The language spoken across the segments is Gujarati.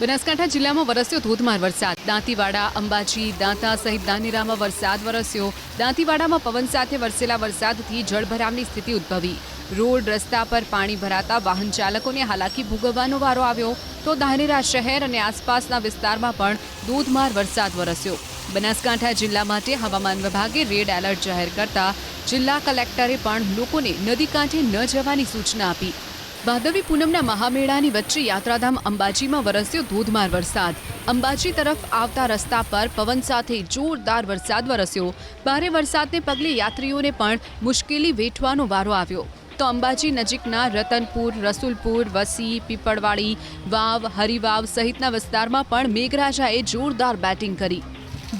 બનાસકાંઠા જિલ્લામાં વરસ્યો ધોધમાર વરસાદ. દાંતીવાડા, અંબાજી, દાંતા સહિત દાનેરામાં વરસાદ વરસ્યો. દાંતીવાડામાં પવન સાથે વરસેલા વરસાદથી જળભરાવની સ્થિતિ ઉદ્ભવી. રોડ રસ્તા પર પાણી ભરાતા વાહન ચાલકોને હાલાકી ભોગવવાનો વારો આવ્યો. તો દાનેરા શહેર અને આસપાસના વિસ્તારમાં પણ ધોધમાર વરસાદ વરસ્યો. બનાસકાંઠા જિલ્લા માટે હવામાન વિભાગે રેડ એલર્ટ જાહેર કરતા જિલ્લા કલેક્ટરે પણ લોકોને નદી કાંઠે ન જવાની સૂચના આપી. ભાદવી પૂનમના મહામેળાની વચ્ચે યાત્રાધામ અંબાજીમાં વરસ્યો ધોધમાર વરસાદ. અંબાજી તરફ આવતા રસ્તા પર પવન સાથે જોરદાર વરસાદ વરસ્યો. ભારે વરસાદને પગલે યાત્રીઓને પણ મુશ્કેલી વેઠવાનો વારો આવ્યો. તો અંબાજી નજીકના રતનપુર, રસુલપુર, વસી, પીપળવાડી, વાવ, હરિવાવ સહિતના વિસ્તારમાં પણ મેઘરાજાએ જોરદાર બેટિંગ કરી.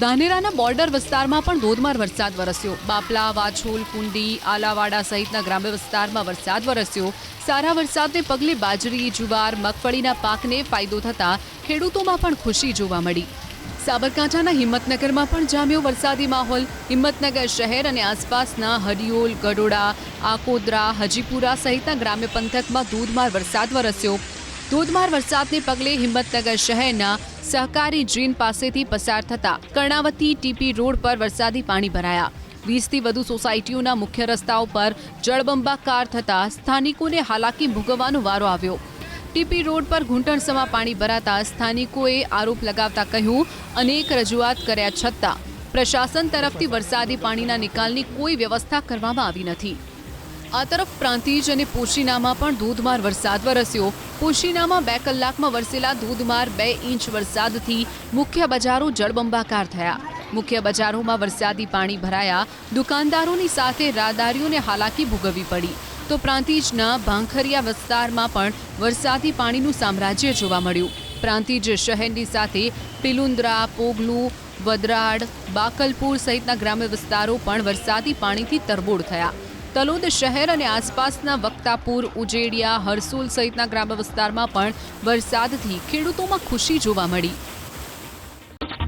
ધાનેરાના બોર્ડર વિસ્તારમાં પણ ધોધમાર વરસાદ વરસ્યો. બાપલા, વાછોલ, કુંડી, આલાવાડા સહિતના ગ્રામ્ય વિસ્તારમાં વરસાદ વરસ્યો. સારા વરસાદને પગલે બાજરી, જુવાર, મગફળીના પાકને ફાયદો થતાં ખેડૂતોમાં પણ ખુશી જોવા મળી. સાબરકાંઠાના હિંમતનગરમાં પણ જામ્યો વરસાદી માહોલ. હિંમતનગર શહેર અને આસપાસના હડિયોલ ગડોડા આકોદરા, હજીપુરા સહિતના ગ્રામ્ય પંથકમાં ધોધમાર વરસાદ વરસ્યો. ધોધમાર વરસાદને પગલે હિંમતનગર શહેરના સહકારી જીન પાસેથી પસાર થતા કર્ણાવતી ટીપી રોડ પર વરસાદી પાણી ભરાયા. વીસથી વધુ સોસાયટીઓના મુખ્ય રસ્તાઓ પર જળબંબાકાર થતા સ્થાનિકોને હાલાકી ભોગવવાનો વારો આવ્યો. ટીપી રોડ પર ઘૂંટણસમાં પાણી ભરાતા સ્થાનિકોએ આરોપ લગાવતા કહ્યું, અનેક રજૂઆત કર્યા છતાં પ્રશાસન તરફથી વરસાદી પાણીના નિકાલની કોઈ વ્યવસ્થા કરવામાં આવી નથી. આ તરફ પ્રાંતિજ અને પોશીનામાં પણ ધોધમાર વરસાદ વરસ્યો. પોશીનામાં બે કલાકમાં વરસેલા ધોધમાર બે ઇંચ વરસાદથી મુખ્ય બજારો જળબંબાકાર થયા. મુખ્ય બજારોમાં વરસાદી પાણી ભરાયા. દુકાનદારોની સાથે રાહદારીઓને હાલાકી ભોગવવી પડી. તો પ્રાંતિજના ભાંખરિયા વિસ્તારમાં પણ વરસાદી પાણીનું સામ્રાજ્ય જોવા મળ્યું. પ્રાંતિજ શહેરની સાથે પિલુન્દ્રા પોગલું, વદરાડ, બાકલપુર સહિતના ગ્રામ્ય વિસ્તારો પણ વરસાદી પાણીથી તરબોળ થયા. તલોદ શહેર અને આસપાસના વક્તાપુર, ઉજેડિયા, હરસુલ સહિતના ગ્રામ્ય વિસ્તારમાં પણ વરસાદથી ખેડૂતોમાં ખુશી જોવા મળી.